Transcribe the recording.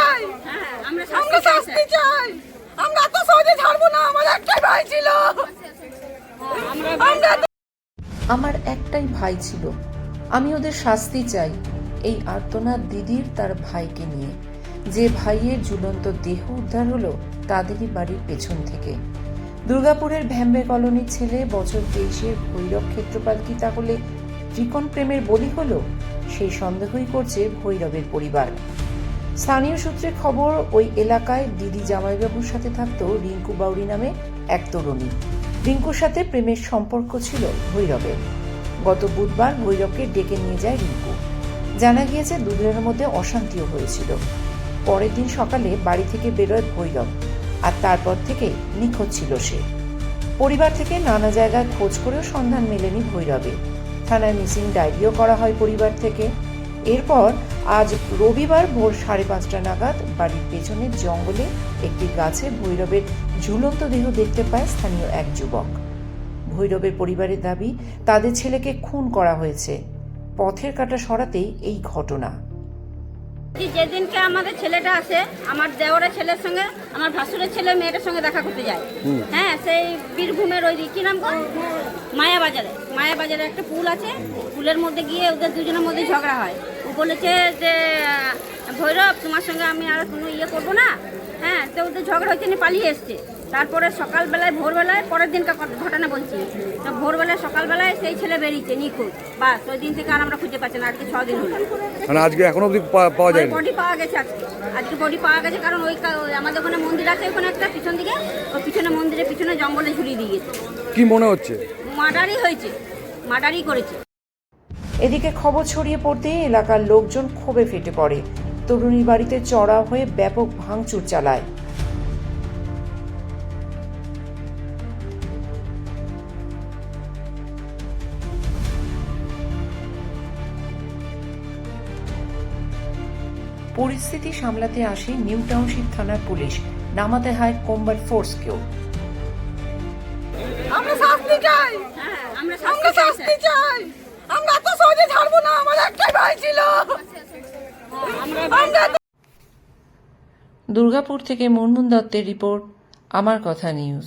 চাই। আমরা শাস্তি চাই। আমরা তো সহজে ছাড়বো না আমার একটাই ভাই ছিল। আমার একটাই ভাই ছিল। আমি ওদের শাস্তি চাই এই আর্তনাদ দিদির তার ভাইকে নিয়ে। যে ভাইয়ের ঝুলন্ত দেহ উদ্ধার হলো তাদেরই বাড়ির পেছন থেকে। দুর্গাপুরের ভ্যাম্বে কলোনির ছেলে বছর তেইশের ভৈরব ক্ষেত্রপাল কি তাহলে ত্রিকোণ প্রেমের বলি হলো? সেই সন্দেহই করছে ভৈরবের পরিবার। স্থানীয় সূত্রে খবর, ওই এলাকায় দিদি জামাইবাবুর সাথে থাকত রিঙ্কু বাউরি নামে এক তরুণী। রিঙ্কুর সাথে প্রেমের সম্পর্ক ছিল ভৈরবের। গত বুধবার ভৈরবকে ডেকে নিয়ে যায় রিঙ্কু। জানা গিয়েছে দুজনের মধ্যে অশান্তিও হয়েছিল। পরের দিন সকালে বাড়ি থেকে বেরোয় ভৈরব, আর তারপর থেকে নিখোঁজ ছিল সে। পরিবার থেকে নানা জায়গায় খোঁজ করেও সন্ধান মেলেনি ভৈরবে। থানায় মিসিং ডায়েরিও করা হয় পরিবার থেকে। এরপর আজ রবিবার ভোর সাড়ে পাঁচটা নাগাদ বাড়ির পেছনের জঙ্গলে একটি গাছে ভৈরবের ঝুলন্ত দেহ দেখতে পায় স্থানীয় এক যুবক। ভৈরবের পরিবারের দাবি, তাদের ছেলেকে খুন করা হয়েছে। পথের কাটা সরাতেই এই ঘটনা। যেদিনকে আমাদের ছেলেটা আসে আমার দেওয়ারের ছেলের সঙ্গে আমার ভাসুরের ছেলে মেয়েটার সঙ্গে দেখা করতে যায়। হ্যাঁ সেই বীরভূমের ওই কি নাম বাজারে মায়াবাজারে। মায়াবাজারে একটা পুল আছে। পুলের মধ্যে গিয়ে ওদের দুজনের মধ্যে ঝগড়া হয়। ও বলেছে যে ভৈরব তোমার সঙ্গে আমি আর কোনো ইয়ে করব না। হ্যাঁ তো ওদের ঝগড়া হয়েছে নিয়ে পালিয়ে এসছে। তারপরে সকালবেলায় ভোরবেলায় পরের দিনকার ঘটনা বলছি। তো ভোরবেলায় সকালবেলায় সেই ছেলে বেরিয়েছে নিখোঁজ। বাস ওই দিন থেকে আর আমরা খুঁজে পাচ্ছি না আজকে ছ দিন হলো। মানে আজকে এখনও অবধি পাওয়া যায়নি? বডি পাওয়া গেছে আজকে। আজকে বডি পাওয়া গেছে কারণ ওই আমাদের ওখানে মন্দির আছে ওখানে একটা পিছন দিকে। ওই পিছনে মন্দিরের পিছনে জঙ্গলে ঝুলিয়ে দিয়ে গেছে কি মনে হচ্ছে? মার্ডারই হয়েছে। মার্ডারই করেছে। এদিকে খবর ছড়িয়ে পড়তেই এলাকার লোকজন ক্ষোভে ফেটে পড়ে। তরুণীর বাড়িতে চড়া হয়ে ব্যাপক ভাঙচুর চালায়। পরিস্থিতি সামলাতে আসে নিউ টাউনশিপ থানার পুলিশ। নামাতে হয় কোম্বার ফোর্সকেও। আমরা শাস্তি চাই! হ্যাঁ আমরা শাস্তি চাই! ছাড়বো না আমার একটাই ভাই ছিল। দুর্গাপুর থেকে মুনমুন দত্তের রিপোর্ট আমার কথা news.